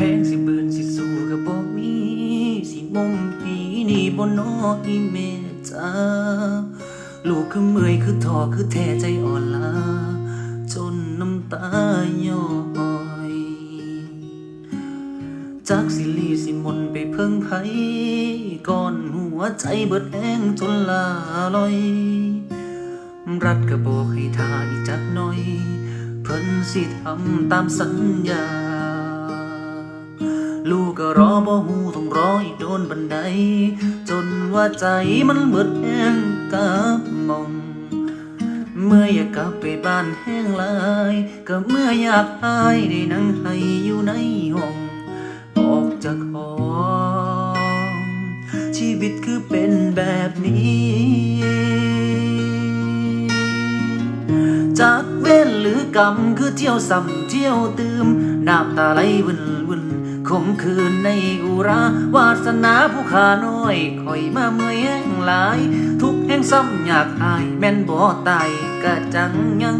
แหงสิเบือนสิสู้กับบ่มี สิมงปีนี่บ่นออีเมจ้าลูกคือเมื่อยคือท้อคือแท้ใจอ่อนล้าจนน้ำตาย้อยจากสิลีสิมนไปเพิ่งไผก่อนหัวใจเบิดแองจนลาลอย รัฐก็บอกให้ทาอีกจักหน่อย เพิ่นสิทำตามสัญญา ลูกก็รอบ่หูต้องรออีกโดนบันได จนว่าใจมันเบิดแห้งกับมอง เมื่ออยากกลับไปบ้านแห้งลาย ก็เมื่ออยากหายได้นั่งให้อยู่ในห้อง ออกจากห้องชีวิตคือเป็นแบบนี้จากเว้นหรือกรรมคือเที่ยวซ้ำเที่ยวตืม น้ำตาไหลวุ่นวุ่นคมคืนในอุรา วาสนาผู้ขาน้อยคอยมาเมื่อยแห้งหลาย ทุกแห่งซ้ำอยากอาย แม่นบ่ตายกะจังยัง